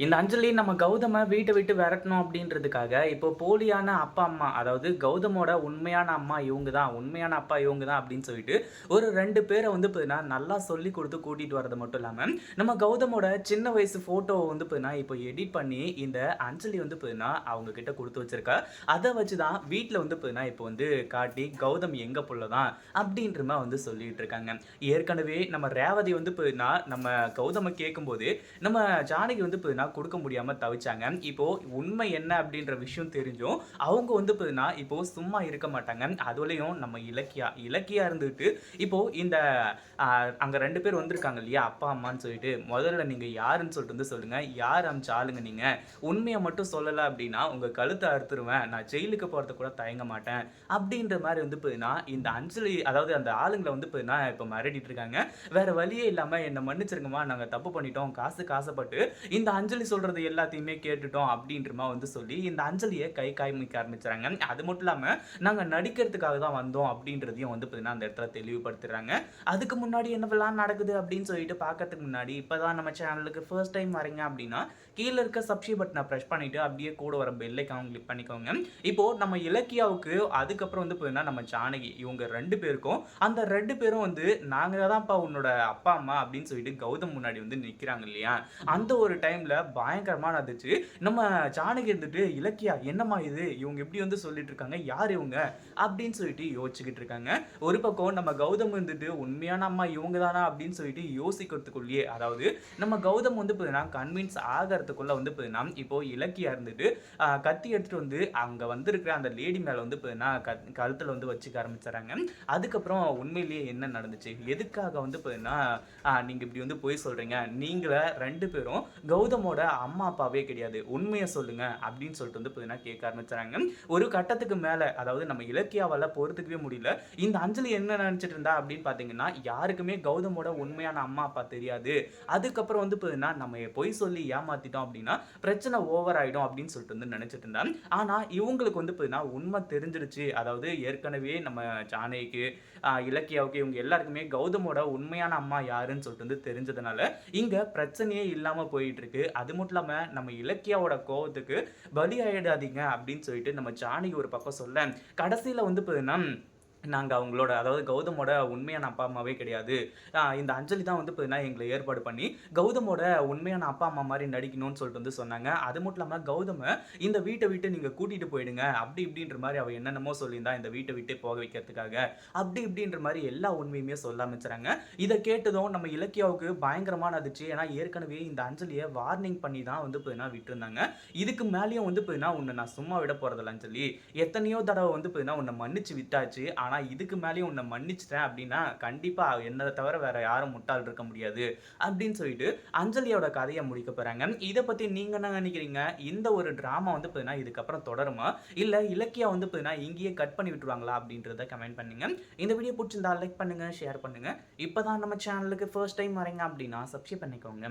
இந்த அஞ்சலி நம்ம கௌதம வீட்டை விட்டு விரட்டணும் அப்படின்றதுக்காக இப்போ போலியான அப்பா அம்மா அதாவது கௌதமோட உண்மையான அம்மா இவங்க தான் உண்மையான அப்பா இவங்க தான் அப்படின்னு சொல்லிட்டு ஒரு ரெண்டு பேரை வந்து பார்த்தீங்கன்னா நல்லா சொல்லி கொடுத்து கூட்டிகிட்டு வரது மட்டும் இல்லாமல் நம்ம கௌதமோட சின்ன வயசு ஃபோட்டோவை வந்து பார்த்தீங்கன்னா இப்போ எடிட் பண்ணி இந்த அஞ்சலி வந்து பார்த்தீங்கன்னா அவங்க கிட்ட கொடுத்து வச்சிருக்கா அதை வச்சு தான் வீட்டில் வந்து பார்த்தீங்கன்னா இப்போ வந்து காட்டி கௌதம் எங்கே புள்ள தான் அப்படின்ற மாதிரி வந்து சொல்லிட்டு இருக்காங்க. ஏற்கனவே நம்ம ரேவதி வந்து பார்த்தீங்கன்னா நம்ம கௌதமை கேட்கும்போது நம்ம ஜானகி வந்து பார்த்தீங்கன்னா கொடுக்க முடியாம தவிச்சாங்க. இப்போ உண்மை என்ன அப்படின்ற விஷயம் தெரிஞ்சும் அவங்க வந்து பார்த்தீங்கன்னா இப்போ சும்மா இருக்க மாட்டாங்க. அதுலேயும் நம்ம இலக்கியா இலக்கியா இருந்துட்டு இப்போ இந்த அங்கே அங்க ரெண்டு பேர் வந்திருக்காங்க இல்லையா? அப்பா அம்மான்னு சொல்லிட்டு முதல்ல நீங்கள் யாருன்னு சொல்லிட்டு வந்து சொல்லுங்க. யார் அமிச்ச ஆளுங்க நீங்க? உண்மையை மட்டும் சொல்லலை அப்படின்னா உங்க கழுத்தை அறுத்துருவேன். நான் ஜெயிலுக்கு போகிறத கூட தயங்க மாட்டேன். அப்படின்ற மாதிரி வந்து பார்த்தீங்கன்னா இந்த அஞ்சலி அதாவது அந்த ஆளுங்களை வந்து பார்த்தீங்கன்னா இப்போ மிரட்டிட்டு இருக்காங்க. வேற வழியே இல்லாமல் என்னை மன்னிச்சிருங்கம்மா. நாங்கள் தப்பு பண்ணிட்டோம். காசு காசப்பட்டு இந்த அஞ்சலி சொல்றது எல்லாத்தையுமே கேட்டுட்டோம் அப்படின்றமா வந்து சொல்லி இந்த அஞ்சலியை கை காய்மிக்க ஆரம்பிச்சாங்க அது மட்டும் இல்லாம நாங்க நடிக்கிறதுக்காக தான் வந்தோம் அப்படின்றதையும் வந்து பார்த்தீங்கன்னா அந்த இடத்துல தெளிவுபடுத்துறாங்க. அதுக்கு முன்னாடி என்னவெல்லாம் நடக்குது அப்படின்னு சொல்லிட்டு பார்க்கறதுக்கு முன்னாடி இப்பதான் நம்ம சேனலுக்கு ஃபர்ஸ்ட் டைம் வரீங்க அப்படின்னா கீழே இருக்க சப்ஸ்கிரைப் பட்டனை ப்ரெஷ் பண்ணிட்டு அப்படியே கூட வர பெல்லைக்காவும் கிளிக் பண்ணிக்கோங்க. இப்போ நம்ம இலக்கியாவுக்கு அதுக்கப்புறம் வந்து பார்த்தீங்கன்னா நம்ம ஜானகி இவங்க ரெண்டு பேருக்கும் அந்த ரெண்டு பேரும் வந்து நாங்க தான்ப்பா உன்னோட அப்பா அம்மா அப்படின்னு சொல்லிட்டு கௌதம் முன்னாடி வந்து நிக்கிறாங்க இல்லையா? அந்த ஒரு டைம்ல பயங்கரமாக நடந்துச்சு. நம்ம ஜானகி இருந்துட்டு இலக்கியா என்னம்மா இது? இவங்க எப்படி வந்து சொல்லிட்டு இருக்காங்க. யார் இவங்க? அப்படின்னு சொல்லிட்டு யோசிச்சுக்கிட்டு இருக்காங்க. ஒரு பக்கம் நம்ம கௌதம் வந்துட்டு உண்மையான அம்மா இவங்க தானா? அப்படின்னு சொல்லிட்டு யோசிக்கிறதுக்குள்ளேயே அதாவது நம்ம கௌதம் வந்து பார்த்தீங்கன்னா கன்வின்ஸ் ஆகிறதுக்குள்ள வந்து பார்த்தீங்கன்னா இப்போ இலக்கியா இருந்துட்டு கத்தி எடுத்துட்டு வந்து அங்க வந்திருக்கிற அந்த லேடி மேல வந்து பார்த்தீங்கன்னா க கழுத்துல வந்து வச்சுக்க ஆரம்பிச்சிடறாங்க. அதுக்கப்புறம் உண்மையிலேயே என்ன நடந்துச்சு? எதுக்காக வந்து பார்த்தீங்கன்னா நீங்கள் நீங்க இப்படி வந்து போய் சொல்றீங்க? நீங்கள ரெண்டு பேரும் கௌதமோட அம்மா அப்பாவே கிடையாது. உண்மையை சொல்லுங்க அப்படின்னு சொல்லிட்டு வந்து பார்த்தீங்கன்னா கேட்க ஆரம்பிச்சாங்க. ஒரு கட்டத்துக்கு மேல அதாவது நம்ம இலக்கியாவால பொறுத்துக்கவே முடியல. இந்த அஞ்சலி என்ன நினைச்சிட்டு இருந்தா அப்படின்னு பாத்தீங்கன்னா யாருக்குமே கௌதமோட உண்மையான அம்மா அப்பா தெரியாது. அதுக்கப்புறம் வந்து பார்த்தீங்கன்னா நம்ம பொய் சொல்லி ஏமாத்திட்டோம் அப்படின்னா பிரச்சனை ஓவர் ஆயிடும் அப்படின்னு சொல்லிட்டு வந்து நினைச்சிட்டு இருந்தான் ஆனா இவங்களுக்கு வந்து பார்த்தீங்கன்னா உண்மை தெரிஞ்சிருச்சு அதாவது ஏற்கனவே நம்ம ஜானகிக்கு இலக்கியாவுக்கு இவங்க எல்லாருக்குமே கௌதமோட உண்மையான அம்மா யாருன்னு சொல்லிட்டு வந்து தெரிஞ்சதுனால இங்க பிரச்சனையே இல்லாம போயிட்டு இருக்கு. அது மட்டும் இல்லாமல் நம்ம இலக்கியாவோட கோவத்துக்கு பலி ஆயிடாதீங்க அப்படின்னு சொல்லிட்டு நம்ம ஜானகி ஒரு பக்கம் சொல்ல கடைசியில் வந்து பார்த்தீங்கன்னா நாங்கள் அவங்களோட அதாவது கௌதமோட உண்மையான அப்பா அம்மாவே கிடையாது. இந்த அஞ்சலி தான் வந்து பார்த்தீங்கன்னா எங்களை ஏற்பாடு பண்ணி கௌதமோட உண்மையான அப்பா அம்மா மாதிரி நடிக்கணும்னு சொல்லிட்டு வந்து சொன்னாங்க. அது மட்டும் இல்லாமல் கௌதமை இந்த வீட்டை விட்டு நீங்கள் கூட்டிகிட்டு போயிடுங்க. அப்படி இப்படின்ற மாதிரி அவள் என்னென்னமோ சொல்லியிருந்தா இந்த வீட்டை விட்டு போக வைக்கிறதுக்காக. அப்படி இப்படின்ற மாதிரி எல்லா உண்மையுமே சொல்ல ஆரம்பிச்சுறாங்க இதை கேட்டதும் நம்ம இலக்கியாவுக்கு பயங்கரமான அதிர்ச்சி. ஏன்னா ஏற்கனவே இந்த அஞ்சலியை வார்னிங் பண்ணி தான் வந்து பார்த்தீங்கன்னா விட்டுருந்தாங்க. இதுக்கு மேலேயும் வந்து பார்த்தீங்கன்னா உன்னை நான் சும்மா விட போகிறதில்ல அஞ்சலி. எத்தனையோ தடவை வந்து பார்த்தீங்கன்னா உன்னை மன்னிச்சு விட்டாச்சு. ஆனால் இதுக்கு மேலேயும் உன்னை மன்னிச்சிட்டேன் அப்படின்னா கண்டிப்பாக என்னதை தவிர வேற யாரும் முட்டாள் இருக்க முடியாது அப்படின்னு சொல்லிட்டு அஞ்சலியோட கதையை முடிக்க போகிறாங்க இதை பற்றி நீங்கள் என்ன நினைக்கிறீங்க? இந்த ஒரு ட்ராமா வந்து பார்த்தீங்கன்னா இதுக்கப்புறம் தொடருமா? இல்லை இலக்கியா வந்து பார்த்தீங்கன்னா இங்கேயே கட் பண்ணி விட்டுருவாங்களா அப்படின்றத கமெண்ட் பண்ணுங்க. இந்த வீடியோ பிடிச்சிருந்தா லைக் பண்ணுங்கள் ஷேர் பண்ணுங்கள் இப்போ தான் நம்ம சேனலுக்கு ஃபர்ஸ்ட் டைம் வரீங்க அப்படின்னா சப்ஸ்கிரைப் பண்ணிக்கோங்க.